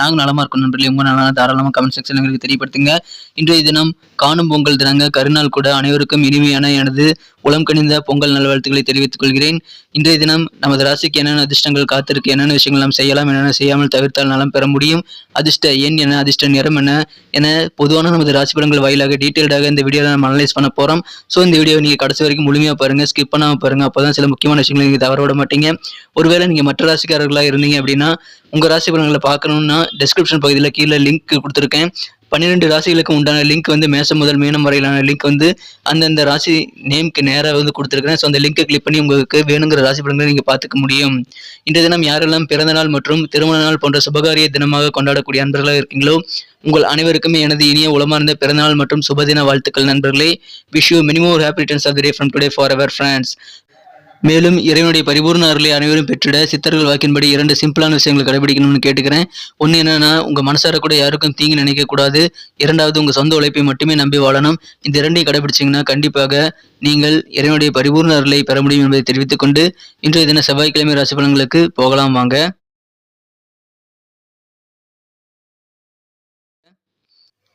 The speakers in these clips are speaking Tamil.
நாங்கள் நலமாக இருக்கணும் நண்பர்களே. உங்கள் நல்லா தாராளமாக கமெண்ட் செக்ஷன் எங்களுக்கு தெரியப்படுத்துங்க. இன்றைய தினம் காணும் பொங்கல் தினங்க கருநாள் கூட அனைவருக்கும் இனிமையான எனது உளம் கணிந்த பொங்கல் நல்வாழ்த்துக்களை தெரிவித்துக் கொள்கிறேன். இன்றைய தினம் நமது ராசிக்கு என்னென்ன அதிர்ஷ்டங்கள் காத்திருக்கு என்னென்ன விஷயங்கள் நாம் செய்யலாம் என்னென்ன செய்யாமல் தவிர்த்தால் நலம் பெற முடியும் அதிர்ஷ்ட எண் என்ன அதிர்ஷ்ட நிறம் என்ன என பொதுவான நமது ராசி படங்கள் வாயிலாக டீட்டெயில்டாக இந்த வீடியோவில் நம்ம அனலைஸ் பண்ண போகிறோம் ஸோ இந்த வீடியோ நீங்கள் கடைசி வரைக்கும் முழுமையாக பாருங்கள் ஸ்கிப் பண்ணாமல் பாருங்கள் அப்போ சில முக்கியமான விஷயங்களை நீங்கள் தவற விட மாட்டீங்க. ஒருவேளை நீங்கள் மற்ற ராசிக்காரர்களாக இருந்தீங்க அப்படின்னா உங்கள் ராசி பலன்களை பார்க்கணும்னா டிஸ்கிரிப்ஷன் பகுதியில் கீழே லிங்க் கொடுத்துருக்கேன். பன்னிரெண்டு ராசிகளுக்கு உண்டான லிங்க் வந்து மேசம் முதல் மீனம் வரையிலான லிங்க் வந்து அந்தந்த ராசி நேம்க்கு நேராக வந்து கொடுத்துருக்கேன் ஸோ அந்த லிங்கை கிளிக் பண்ணி உங்களுக்கு வேணுங்கிற ராசி பலன்களை நீங்கள் பார்த்துக்க முடியும். இன்றைய தினம் யாரெல்லாம் பிறந்த நாள் மற்றும் திருமண நாள் போன்ற சுபகாரிய தினமாக கொண்டாடக்கூடிய அன்பர்களாக இருக்கீங்களோ உங்கள் அனைவருக்குமே எனது இனிய உளமார்ந்த பிறந்தநாள் மற்றும் சுபதின வாழ்த்துக்கள் நண்பர்களே. Wish you many more happy returns of the day from today forever friends மேலும் இறைவனுடைய பரிபூர்ண அருளை அனைவரும் பெற்றிட சித்தர்கள் வாக்கின்படி இரண்டு சிம்பிளான விஷயங்களை கடைபிடிக்கணும்னு கேட்டுக்கிறேன். ஒன்று என்னன்னா உங்கள் மனசார கூட யாருக்கும் தீங்கு நினைக்கக்கூடாது. இரண்டாவது உங்கள் சொந்த உழைப்பை மட்டுமே நம்பி வாழணும். இந்த இரண்டையும் கடைபிடிச்சிங்கன்னா கண்டிப்பாக நீங்கள் இறைவனுடைய பரிபூர்ண அருளை பெற முடியும் என்பதை தெரிவித்துக்கொண்டு இன்றைய தின செவ்வாய்க்கிழமை ராசி பலன்களுக்கு போகலாம் வாங்க.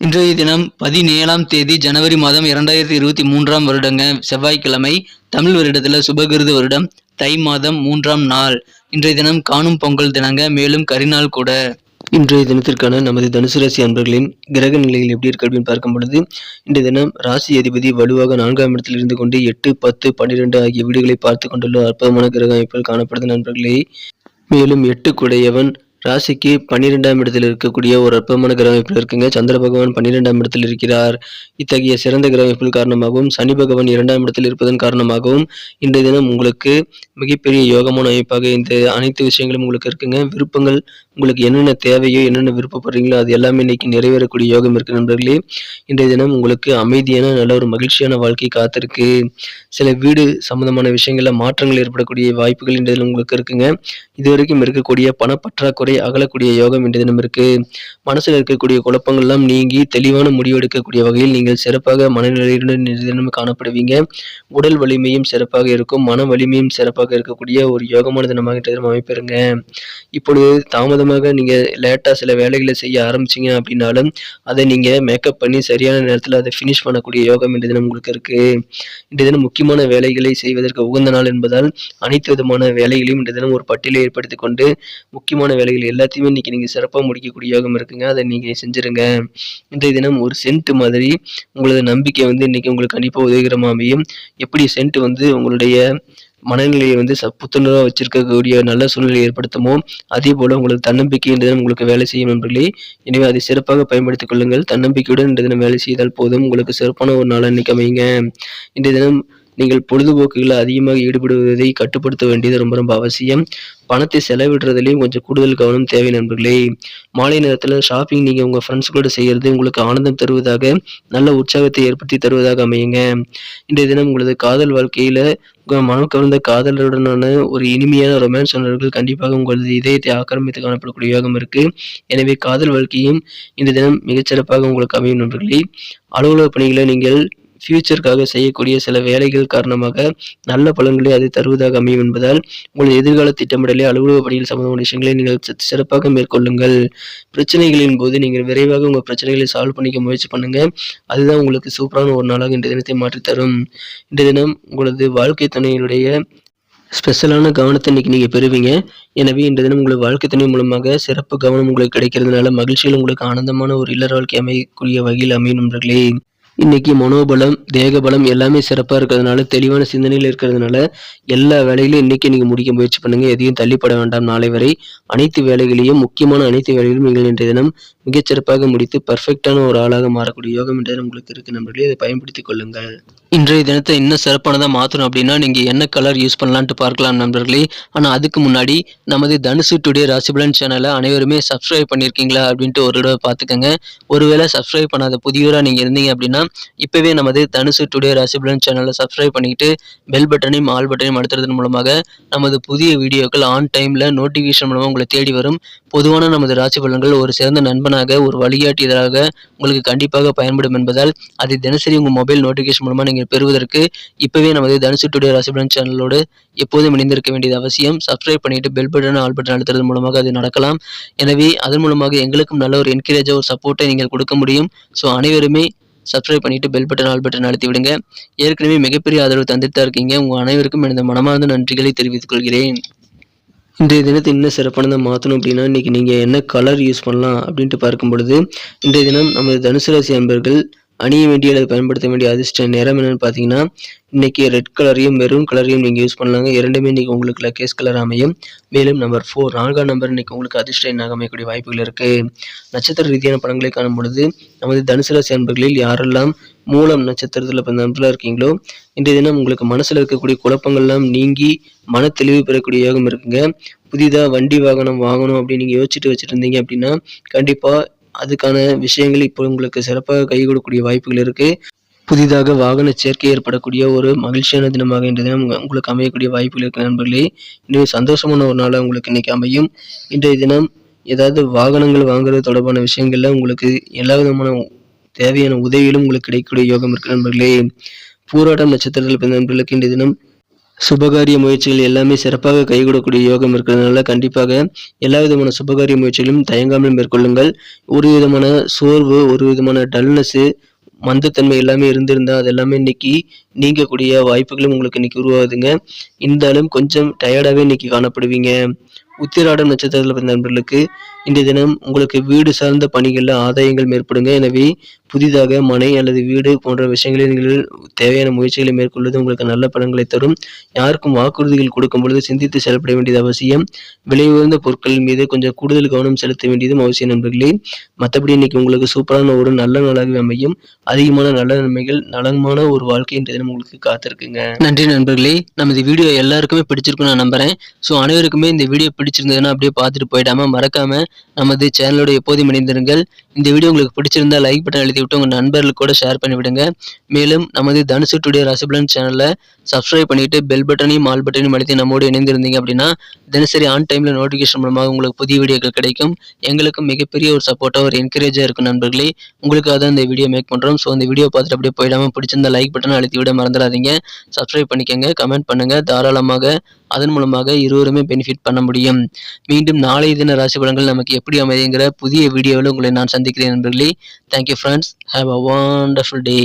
இன்றைய தினம் பதினேழாம் தேதி ஜனவரி மாதம் இரண்டாயிரத்தி இருபத்தி மூன்றாம் வருடங்க. செவ்வாய்க்கிழமை தமிழ் வருடத்தில் சுபகிருது வருடம். தை மாதம் மூன்றாம் நாள். இன்றைய தினம் காணும் பொங்கல் தினங்க. மேலும் கரிநாள் கூட. இன்றைய தினத்திற்கான நமது தனுசு ராசி அன்பர்களின் கிரக நிலையில் எப்படி இருக்கு அப்படின்னு பார்க்கும் பொழுது இன்றைய தினம் ராசி அதிபதி வலுவாக நான்காம் இடத்தில் இருந்து கொண்டு எட்டு பத்து பன்னிரெண்டு ஆகிய வீடுகளை பார்த்து கொண்டுள்ள அற்புதமான கிரக அமைப்புகள் காணப்படுது நண்பர்களே. மேலும் எட்டு குடையவன் ராசிக்கு பன்னிரெண்டாம் இடத்தில் இருக்கக்கூடிய ஒரு அற்பமான கிரகமைப்பில் இருக்குங்க. சந்திர பகவான் பன்னிரெண்டாம் இடத்தில் இருக்கிறார். இத்தகைய சிறந்த கிரகமைப்பின் காரணமாகவும் சனி பகவான் இரண்டாம் இடத்தில் இருப்பதன் காரணமாகவும் இன்றைய தினம் உங்களுக்கு மிகப்பெரிய யோகமான அமைப்பாக இந்த அனைத்து விஷயங்களும் உங்களுக்கு இருக்குங்க. விருப்பங்கள் உங்களுக்கு என்னென்ன தேவையோ என்னென்ன விருப்பப்படுறீங்களோ அது எல்லாமே இன்னைக்கு நிறைவேறக்கூடிய யோகம் இருக்கு நண்பர்களே. இன்றைய தினம் உங்களுக்கு அமைதியான நல்ல ஒரு மகிழ்ச்சியான வாழ்க்கை காத்திருக்கு. சில வீடு சம்பந்தமான விஷயங்களில் மாற்றங்கள் ஏற்படக்கூடிய வாய்ப்புகள் இன்றைய தினம் உங்களுக்கு இருக்குங்க. இதுவரைக்கும் இருக்கக்கூடிய பணப்பற்றாக்குறை அகலக்கூடிய யோகம் இன்றைய தினம் இருக்கு. மனசுல இருக்கக்கூடிய குழப்பங்கள்லாம் நீங்கி தெளிவான முடிவெடுக்கக்கூடிய வகையில் நீங்கள் சிறப்பாக மனநிலையுடன் இன்றைய தினம் காணப்படுவீங்க. உடல் வலிமையும் சிறப்பாக இருக்கும். மன வலிமையும் சிறப்பாக இருக்கக்கூடிய ஒரு யோகமான தினமாக இன்றைய தினம் அமைப்பெறுங்க இப்பொழுது தாமதமாக நீங்க லேட்டா சில வேலைகளை செய்ய ஆரம்பிச்சீங்க அப்படின்னாலும் அதை நீங்க மேக்கப் பண்ணி சரியான நேரத்தில் அதை ஃபினிஷ் பண்ணக்கூடிய யோகம் இன்றைய தினம் உங்களுக்கு இருக்கு. இன்றைய தினம் முக்கியமான வேலைகளை செய்வதற்கு உகந்த நாள் என்பதால் அனைத்து விதமான வேலைகளையும் இன்றைய தினம் ஒரு பட்டியலை ஏற்படுத்தி கொண்டு முக்கியமான வேலைகள் எல்லாத்தையுமே இன்னைக்கு நீங்கள் சிறப்பாக முடிக்கக்கூடிய யோகம் இருக்குங்க. அதை நீங்கள் செஞ்சுருங்க. இன்றைய தினம் ஒரு சென்ட் மாதிரி உங்களது நம்பிக்கை வந்து இன்னைக்கு உங்களுக்கு கண்டிப்பாக உதவிகரமாக அமையும். எப்படி சென்ட் வந்து உங்களுடைய மனநிலையை வந்து ச புத்துணர்வாக வச்சிருக்கக்கூடிய நல்ல சூழ்நிலை ஏற்படுத்துமோ அதே போல உங்களது தன்னம்பிக்கை இன்று தினம் உங்களுக்கு வேலை செய்யும் நண்பர்களே எனவே அதை சிறப்பாக பயன்படுத்திக் கொள்ளுங்கள். தன்னம்பிக்கையுடன் இன்று தினம் வேலை செய்தால் போதும். உங்களுக்கு சிறப்பான ஒரு நாளை அன்னைக்கு அமையுங்க. இன்றைய தினம் நீங்கள் பொழுதுபோக்குகளில் அதிகமாக ஈடுபடுவதை கட்டுப்படுத்த வேண்டியது ரொம்ப ரொம்ப அவசியம். பணத்தை செலவிடுறதுலையும் கொஞ்சம் கூடுதல் கவனம் தேவை நண்பர்களே. மாலை நேரத்தில் ஷாப்பிங் நீங்கள் உங்கள் ஃப்ரெண்ட்ஸ் கூட செய்கிறது உங்களுக்கு ஆனந்தம் தருவதாக நல்ல உற்சாகத்தை ஏற்படுத்தி தருவதாக அமையுங்க. இன்றைய தினம் உங்களது காதல் வாழ்க்கையில் உங்கள் மனம் கவர்ந்த காதலருடனான ஒரு இனிமையான ரொமான்ஸ் உணர்வுகள் கண்டிப்பாக உங்களது இதயத்தை ஆக்கிரமித்து காணப்படக்கூடிய யோகம் இருக்கு. எனவே காதல் வாழ்க்கையும் இந்த தினம் மிகச்சிறப்பாக உங்களுக்கு அமையும் நண்பர்களே. அலுவலக பணிகளை நீங்கள் ஃபியூச்சருக்காக செய்யக்கூடிய சில வேலைகள் காரணமாக நல்ல பலன்களை அது தருவதாக அமையும் என்பதால் உங்கள் எதிர்கால திட்டமிடலை அலுவலக பணியில் சம்பந்தமான விஷயங்களை நீங்கள் சிறப்பாக மேற்கொள்ளுங்கள். பிரச்சனைகளின் போது நீங்கள் விரைவாக உங்கள் பிரச்சனைகளை சால்வ் பண்ணிக்க முயற்சி பண்ணுங்க. அதுதான் உங்களுக்கு சூப்பரான ஒரு நாளாக இன்றைய தினத்தை மாற்றித்தரும். தரும் தினம் உங்களது வாழ்க்கை துணையினுடைய ஸ்பெஷலான கவனத்தை இன்னைக்கு நீங்கள் பெறுவீங்க. எனவே இந்த தினம் உங்களது வாழ்க்கை துணை மூலமாக சிறப்பு கவனம் உங்களுக்கு கிடைக்கிறதுனால மகிழ்ச்சியில் உங்களுக்கு ஆனந்தமான ஒரு இல்லற வாழ்க்கை அமையக்கூடிய வகையில் அமையும் நண்பர்களே. இன்னைக்கு மனோபலம் தேகபலம் எல்லாமே சிறப்பாக இருக்கிறதுனால தெளிவான சிந்தனையில் இருக்கிறதுனால எல்லா வேலைகளையும் இன்னைக்கு நீங்கள் முடிக்க முயற்சி பண்ணுங்க. எதையும் தள்ளிப்பட வேண்டாம். நாளை வரை அனைத்து வேலைகளையும் முக்கியமான அனைத்து வேலைகளையும் நீங்கள் இன்றைய தினம் மிகச்சிறப்பாக முடித்து பர்ஃபெக்டான ஒரு ஆளாக மாறக்கூடிய யோகம் என்ற உங்களுக்கு இருக்கு நண்பர்களே இதை பயன்படுத்திக் கொள்ளுங்கள். இன்றைய தினத்தை இன்னும் சிறப்பானதாக மாற்றணும் அப்படின்னா நீங்கள் என்ன கலர் யூஸ் பண்ணலான்ட்டு பார்க்கலாம் நண்பர்களே. ஆனால் அதுக்கு முன்னாடி நமது தனுசு டுடே ராசிபலன் சேனலை அனைவருமே சப்ஸ்கிரைப் பண்ணியிருக்கீங்களா அப்படின்ட்டு ஒரு தடவை பார்த்துக்கோங்க. ஒருவேளை சப்ஸ்கிரைப் பண்ணாத புதியவராக நீங்கள் இருந்தீங்க அப்படின்னா இப்போவே நமது தனுசு டுடே ராசிபலன் சேனலை சப்ஸ்கிரைப் பண்ணிக்கிட்டு பெல் பட்டனையும் ஆல் பட்டனையும் அடுத்துறதன் மூலமாக நமது புதிய வீடியோக்கள் ஆன் டைமில் நோட்டிஃபிகேஷன் மூலமாக உங்களை தேடி வரும். பொதுவான நமது ராசி பலன்கள் ஒரு சிறந்த நண்பனாக நண்பனாக ஒரு வழிகாட்டியதாக உங்களுக்கு கண்டிப்பாக பயன்படும் என்பதால் அதை தினசரி உங்கள் மொபைல் நோட்டிஃபிகேஷன் மூலமாக நீங்கள் பெறுவதற்கு இப்போவே நமது தனுசு டுடே ராசிபலன் சேனலோடு எப்போதும் இணைந்திருக்க வேண்டியது அவசியம். சப்ஸ்கிரைப் பண்ணிவிட்டு பெல் பட்டன் ஆல் பட்டன் அழுத்துறது மூலமாக அது நடக்கலாம். எனவே அதன் மூலமாக எங்களுக்கும் நல்ல ஒரு என்கரேஜாக ஒரு சப்போர்ட்டை நீங்கள் கொடுக்க முடியும். ஸோ அனைவருமே சப்ஸ்கிரைப் பண்ணிட்டு பெல் பட்டன் ஆல் பட்டன் அழுத்தி விடுங்க. ஏற்கனவே மிகப்பெரிய ஆதரவு தந்துட்டு தான் இருக்கீங்க. உங்கள் அனைவருக்கும் எனது மனமார்ந்த நன்றிகளை தெரிவித்துக் கொள்கிறேன். இன்றைய தினத்தை இன்னும் சிறப்பானதாக மாற்றணும் அப்படின்னா இன்றைக்கி நீங்கள் என்ன கலர் யூஸ் பண்ணலாம் அப்படின்ட்டு பார்க்கும் பொழுது இன்றைய தினம் நமது தனுசு ராசி அன்பர்கள் அணிய வேண்டிய அல்லது பயன்படுத்த வேண்டிய அதிர்ஷ்ட நிறம் என்னன்னு பார்த்தீங்கன்னா இன்னைக்கு ரெட் கலரையும் மெரூன் கலரையும் நீங்கள் யூஸ் பண்ணலாங்க. இரண்டுமே இன்றைக்கி உங்களுக்கு லக்கேஸ் கலர் அமையும். மேலும் நம்பர் ஃபோர் நான்காம் நம்பர் இன்றைக்கி உங்களுக்கு அதிர்ஷ்ட எண்ணாக அமையக்கூடிய வாய்ப்புகள் இருக்குது நட்சத்திர ரீதியான படங்களை காணும் பொழுது நமது தனுசு ராசி அன்பர்களில் யாரெல்லாம் மூலம் நட்சத்திரத்தில் பிறந்த இருக்கீங்களோ இன்றைய தினம் உங்களுக்கு மனசில் இருக்கக்கூடிய குழப்பங்கள்லாம் நீங்கி மன தெளிவு பெறக்கூடிய யோகம் இருக்குங்க. புதிதாக வண்டி வாகனம் வாங்கணும் அப்படின்னு நீங்கள் யோசிச்சுட்டு வச்சுட்டு இருந்தீங்க அப்படின்னா கண்டிப்பாக அதுக்கான விஷயங்கள் இப்போ உங்களுக்கு சிறப்பாக கை கொடுக்கக்கூடிய வாய்ப்புகள் இருக்குது புதிதாக வாகன சேர்க்கை ஏற்படக்கூடிய ஒரு மகிழ்ச்சியான தினமாக இன்றைய தினம் உங்களுக்கு அமையக்கூடிய வாய்ப்புகள் இருக்கு நண்பர்களே. இன்னும் சந்தோஷமான ஒரு நாளாக உங்களுக்கு இன்னைக்கு அமையும். இன்றைய தினம் ஏதாவது வாகனங்கள் வாங்குறது தொடர்பான விஷயங்களில் உங்களுக்கு எல்லா விதமான தேவையான உதவிகளும் உங்களுக்கு கிடைக்கக்கூடிய யோகம் இருக்கு நண்பர்களே. பூராடம் நட்சத்திரத்தில் பிறந்த நண்பர்களுக்கு இன்றைய தினம் சுபகாரிய முயற்சிகள் எல்லாமே சிறப்பாக கைகூடக்கூடிய யோகம் இருக்கிறதுனால கண்டிப்பாக எல்லா விதமான சுபகாரிய முயற்சிகளும் தயங்காமல் மேற்கொள்ளுங்கள். ஒரு விதமான சோர்வு ஒரு விதமான டல்னஸ்ஸு மந்தத்தன்மை எல்லாமே இருந்திருந்தால் அது எல்லாமே இன்னைக்கு நீங்கக்கூடிய வாய்ப்புகளும் உங்களுக்கு இன்னைக்கு உருவாகுதுங்க. இருந்தாலும் கொஞ்சம் டயர்டாகவே இன்னைக்கு காணப்படுவீங்க. உத்திராட நட்சத்திரத்தில் பிறந்த நண்பர்களுக்கு இன்றைய தினம் உங்களுக்கு வீடு சார்ந்த பணிகளில் ஆதாயங்கள் மேற்படுங்க எனவே புதிதாக மனை அல்லது வீடு போன்ற விஷயங்களில் நீங்கள் தேவையான முயற்சிகளை மேற்கொள்வது உங்களுக்கு நல்ல பலன்களை தரும். யாருக்கும் வாக்குறுதிகள் கொடுக்கும் பொழுது சிந்தித்து செயல்பட வேண்டியது அவசியம். விலை உயர்ந்த பொருட்களின் மீது கொஞ்சம் கூடுதல் கவனம் செலுத்த வேண்டியதும் அவசியம் நண்பர்களே. மற்றபடி இன்னைக்கு உங்களுக்கு சூப்பரான ஒரு நல்ல நாளாகவே அமையும். அதிகமான நல்ல நன்மைகள் நலமான ஒரு வாழ்க்கை இன்றைய தினம் உங்களுக்கு காத்திருக்குங்க. நன்றி நண்பர்களே. நமது வீடியோ எல்லாருக்குமே பிடிச்சிருக்கும் நான் நம்புறேன். ஸோ அனைவருக்குமே இந்த வீடியோ பிடிச்சிருந்ததுன்னா அப்படியே பார்த்துட்டு போயிடாம மறக்காம நமது சேனலோட எப்போதும் இணைந்திருங்கள். இந்த வீடியோ உங்களுக்கு பிடிச்சிருந்தா லைக் பட்டன் எழுதி விட்டு உங்கள் நண்பர்களுக்கு கூட ஷேர் பண்ணிவிடுங்க மேலும் நமது தனுசு டுடே ராசிபலன் சேனலை சப்ஸ்கிரைப் பண்ணிவிட்டு பெல் பட்டனையும் ஆல் பட்டனையும் அழுத்தி நம்மோடு இணைந்திருந்தீங்க அப்படின்னா தினசரி ஆன் டைமில் நோட்டிஃபிகேஷன் மூலமாக உங்களுக்கு புதிய வீடியோக்கள் கிடைக்கும். எங்களுக்கும் மிகப்பெரிய ஒரு சப்போர்ட்டாக ஒரு என்கரேஜாக இருக்கும் நண்பர்களே. உங்களுக்காக தான் இந்த வீடியோ மேக் பண்ணுறோம் ஸோ இந்த வீடியோ பார்த்துட்டு அப்படியே போயிடாமல் பிடிச்சிருந்தா லைக் பட்டன் அழுத்தி விட மறந்துடாதீங்க. சப்ஸ்கிரைப் பண்ணிக்கங்க கமெண்ட் பண்ணுங்கள் தாராளமாக அதன் மூலமாக இருவருமே பெனிஃபிட் பண்ண முடியும். மீண்டும் நாளைய தின ராசி பலன்கள் நமக்கு எப்படி அமையுங்கிற புதிய வீடியோவில் உங்களை நான் சந்திக்கிறேன் நண்பர்களே. Thank you friends have a wonderful day